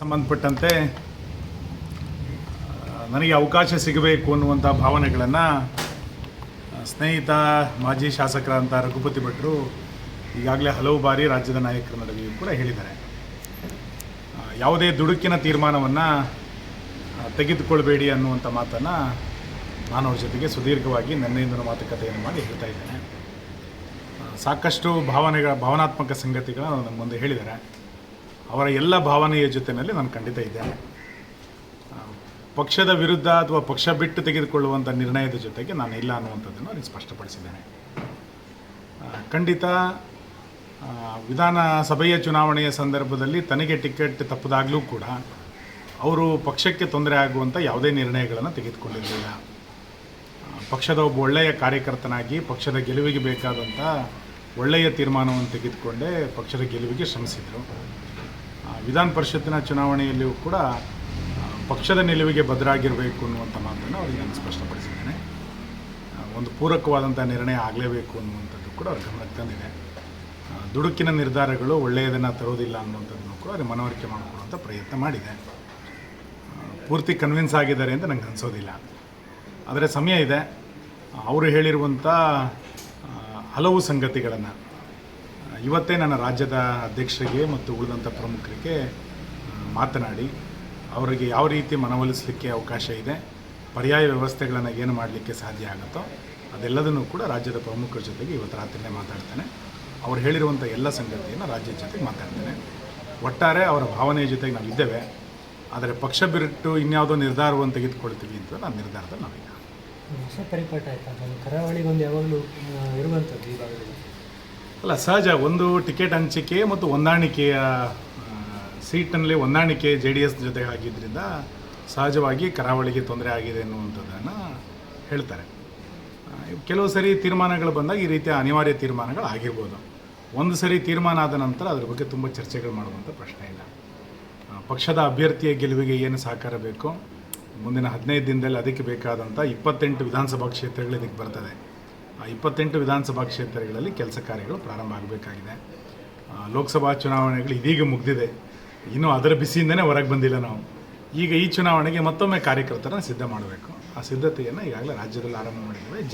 ಸಂಬಂಧಪಟ್ಟಂತೆ ನನಗೆ ಅವಕಾಶ ಸಿಗಬೇಕು ಅನ್ನುವಂಥ ಭಾವನೆಗಳನ್ನು ಸ್ನೇಹಿತ, ಮಾಜಿ ಶಾಸಕರಂಥ ರಘುಪತಿ ಭಟ್ರು ಈಗಾಗಲೇ ಹಲವು ಬಾರಿ ರಾಜ್ಯದ ನಾಯಕರ ನಡುವೆಯೂ ಕೂಡ ಹೇಳಿದ್ದಾರೆ. ಯಾವುದೇ ದುಡುಕಿನ ತೀರ್ಮಾನವನ್ನು ತೆಗೆದುಕೊಳ್ಬೇಡಿ ಅನ್ನುವಂಥ ಮಾತನ್ನು ನಾನು ಅವ್ರ ಜೊತೆಗೆ ಸುದೀರ್ಘವಾಗಿ ನಿನ್ನೆಯಿಂದಲೂ ಮಾತುಕತೆಯನ್ನು ಮಾಡಿ ಹೇಳ್ತಾ ಇದ್ದೇನೆ. ಸಾಕಷ್ಟು ಭಾವನೆಗಳ, ಭಾವನಾತ್ಮಕ ಸಂಗತಿಗಳನ್ನು ನಮ್ಮ ಮುಂದೆ ಹೇಳಿದ್ದಾರೆ. ಅವರ ಎಲ್ಲ ಭಾವನೆಯ ಜೊತೆಯಲ್ಲಿ ನಾನು ಖಂಡಿತ ಇದ್ದೇನೆ. ಪಕ್ಷದ ವಿರುದ್ಧ ಅಥವಾ ಪಕ್ಷ ಬಿಟ್ಟು ತೆಗೆದುಕೊಳ್ಳುವಂಥ ನಿರ್ಣಯದ ಜೊತೆಗೆ ನಾನು ಇಲ್ಲ ಅನ್ನುವಂಥದ್ದನ್ನು ಅವ್ರಿಗೆ ಸ್ಪಷ್ಟಪಡಿಸಿದ್ದೇನೆ. ಖಂಡಿತ ವಿಧಾನಸಭೆಯ ಚುನಾವಣೆಯ ಸಂದರ್ಭದಲ್ಲಿ ತನಗೆ ಟಿಕೆಟ್ ತಪ್ಪದಾಗಲೂ ಕೂಡ ಅವರು ಪಕ್ಷಕ್ಕೆ ತೊಂದರೆ ಆಗುವಂಥ ಯಾವುದೇ ನಿರ್ಣಯಗಳನ್ನು ತೆಗೆದುಕೊಂಡಿರಲಿಲ್ಲ. ಪಕ್ಷದ ಒಬ್ಬ ಒಳ್ಳೆಯ ಕಾರ್ಯಕರ್ತನಾಗಿ ಪಕ್ಷದ ಗೆಲುವಿಗೆ ಬೇಕಾದಂಥ ಒಳ್ಳೆಯ ತೀರ್ಮಾನವನ್ನು ತೆಗೆದುಕೊಂಡೇ ಪಕ್ಷದ ಗೆಲುವಿಗೆ ಶ್ರಮಿಸಿದರು. ವಿಧಾನ ಪರಿಷತ್ತಿನ ಚುನಾವಣೆಯಲ್ಲಿಯೂ ಕೂಡ ಪಕ್ಷದ ನಿಲುವಿಗೆ ಭದ್ರಾಗಿರಬೇಕು ಅನ್ನುವಂಥ ಮಾತನ್ನು ಅವರಿಗೆ ನಾನು ಸ್ಪಷ್ಟಪಡಿಸಿದ್ದೇನೆ. ಒಂದು ಪೂರಕವಾದಂಥ ನಿರ್ಣಯ ಆಗಲೇಬೇಕು ಅನ್ನುವಂಥದ್ದು ಕೂಡ ಅವ್ರ ಗಮನಕ್ಕೆ ತಂದಿದೆ. ದುಡುಕಿನ ನಿರ್ಧಾರಗಳು ಒಳ್ಳೆಯದನ್ನು ತರೋದಿಲ್ಲ ಅನ್ನುವಂಥದ್ದನ್ನು ಕೂಡ ಅವ್ರಿಗೆ ಮನವರಿಕೆ ಮಾಡಿಕೊಡುವಂಥ ಪ್ರಯತ್ನ ಮಾಡಿದೆ. ಪೂರ್ತಿ ಕನ್ವಿನ್ಸ್ ಆಗಿದ್ದಾರೆ ಅಂತ ನಂಗೆ ಅನಿಸೋದಿಲ್ಲ. ಆದರೆ ಸಮಯ ಇದೆ. ಅವರು ಹೇಳಿರುವಂಥ ಹಲವು ಸಂಗತಿಗಳನ್ನು ಇವತ್ತೇ ನನ್ನ ರಾಜ್ಯದ ಅಧ್ಯಕ್ಷರಿಗೆ ಮತ್ತು ಉಳಿದಂಥ ಪ್ರಮುಖರಿಗೆ ಮಾತನಾಡಿ, ಅವರಿಗೆ ಯಾವ ರೀತಿ ಮನವೊಲಿಸಲಿಕ್ಕೆ ಅವಕಾಶ ಇದೆ, ಪರ್ಯಾಯ ವ್ಯವಸ್ಥೆಗಳನ್ನು ಏನು ಮಾಡಲಿಕ್ಕೆ ಸಾಧ್ಯ ಆಗುತ್ತೋ, ಅದೆಲ್ಲದನ್ನು ಕೂಡ ರಾಜ್ಯದ ಪ್ರಮುಖರ ಜೊತೆಗೆ ಇವತ್ತು ರಾತ್ರಿನೇ ಮಾತಾಡ್ತೇನೆ. ಅವ್ರು ಹೇಳಿರುವಂಥ ಎಲ್ಲ ಸಂಗತಿಯನ್ನು ರಾಜ್ಯದ ಜೊತೆಗೆ ಮಾತಾಡ್ತೇನೆ. ಒಟ್ಟಾರೆ ಅವರ ಭಾವನೆಯ ಜೊತೆಗೆ ನಾವು ಇದ್ದೇವೆ ಆದರೆ ಪಕ್ಷ ಬಿಟ್ಟು ಇನ್ಯಾವುದೋ ನಿರ್ಧಾರವನ್ನು ತೆಗೆದುಕೊಳ್ತೀವಿ ಅಂತ ನಾನು ನಿರ್ಧಾರದಲ್ಲಿ ನಾವೀಗ ಹೊಸ ಪರಿಪಾಠ ಆಯ್ತಾ. ಕರಾವಳಿಗೊಂದು ಯಾವಾಗಲೂ ಇರುವಂಥದ್ದು ಈ ಭಾಗದಲ್ಲಿ. ಅಲ್ಲ, ಸಹಜ, ಒಂದು ಟಿಕೆಟ್ ಹಂಚಿಕೆ ಮತ್ತು ಹೊಂದಾಣಿಕೆಯ ಸೀಟ್ನಲ್ಲಿ ಹೊಂದಾಣಿಕೆ ಜೆ ಡಿ ಎಸ್ ಜೊತೆ ಆಗಿದ್ದರಿಂದ ಸಹಜವಾಗಿ ಕರಾವಳಿಗೆ ತೊಂದರೆ ಆಗಿದೆ ಅನ್ನುವಂಥದ್ದನ್ನು ಹೇಳ್ತಾರೆ. ಕೆಲವು ಸರಿ ತೀರ್ಮಾನಗಳು ಬಂದಾಗ ಈ ರೀತಿಯ ಅನಿವಾರ್ಯ ತೀರ್ಮಾನಗಳು ಆಗಿರ್ಬೋದು. ಒಂದು ಸರಿ ತೀರ್ಮಾನ ಆದ ನಂತರ ಅದ್ರ ಬಗ್ಗೆ ತುಂಬ ಚರ್ಚೆಗಳು ಮಾಡುವಂಥ ಪ್ರಶ್ನೆ ಇಲ್ಲ. ಪಕ್ಷದ ಅಭ್ಯರ್ಥಿಯ ಗೆಲುವಿಗೆ ಏನು ಸಹಕಾರ ಬೇಕು, ಮುಂದಿನ ಹದಿನೈದು ದಿನದಲ್ಲಿ ಅದಕ್ಕೆ ಬೇಕಾದಂಥ ಇಪ್ಪತ್ತೆಂಟು ವಿಧಾನಸಭಾ ಕ್ಷೇತ್ರಗಳು ಇದಕ್ಕೆ ಬರ್ತದೆ. ಇಪ್ಪತ್ತೆಂಟು ವಿಧಾನಸಭಾ ಕ್ಷೇತ್ರಗಳಲ್ಲಿ ಕೆಲಸ ಕಾರ್ಯಗಳು ಪ್ರಾರಂಭ ಆಗಬೇಕಾಗಿದೆ. ಲೋಕಸಭಾ ಚುನಾವಣೆಗಳು ಇದೀಗ ಮುಗಿದಿದೆ. ಇನ್ನೂ ಅದರ ಬಿಸಿಯಿಂದನೇ ಹೊರಗೆ ಬಂದಿಲ್ಲ ನಾವು. ಈಗ ಈ ಚುನಾವಣೆಗೆ ಮತ್ತೊಮ್ಮೆ ಕಾರ್ಯಕರ್ತರನ್ನು ಸಿದ್ಧ ಮಾಡಬೇಕು. ಆ ಸಿದ್ಧತೆಯನ್ನು ಈಗಾಗಲೇ ರಾಜ್ಯದಲ್ಲಿ ಆರಂಭ ಮಾಡಿದ್ದೇವೆ